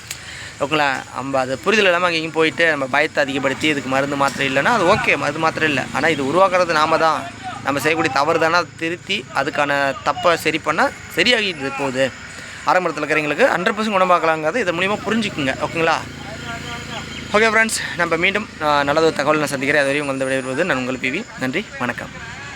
ஓகேங்களா? நம்ம அது புரிதல் இல்லாமல் அங்கேயும் போயிட்டு நம்ம பயத்தை அதிகப்படுத்தி இதுக்கு மருந்து மாத்திரை இல்லைன்னா அது ஓகே மருந்து மாத்திரை இல்லை. ஆனால் இது உருவாக்குறது நாம தான். நம்ம செய்யக்கூடிய தவறு தானே திருத்தி அதுக்கான தப்பை சரி பண்ணால் சரியாகிட்டு போகுது. ஆரம்பத்தில் இருக்கிறவங்களுக்கு ஹண்ட்ரட் பர்சன்ட் குணமாக்கலாங்கிறது இது மூலிமா புரிஞ்சுக்குங்க. ஓகேங்களா? ஓகே ஃப்ரெண்ட்ஸ் நம்ம மீண்டும் ஆஹ், நல்லதொரு தகவல் நான் சந்திக்கிறேன். அதுவரையும் உங்களது விடைபெறுவது நான் உங்கள் பிவி. நன்றி வணக்கம்.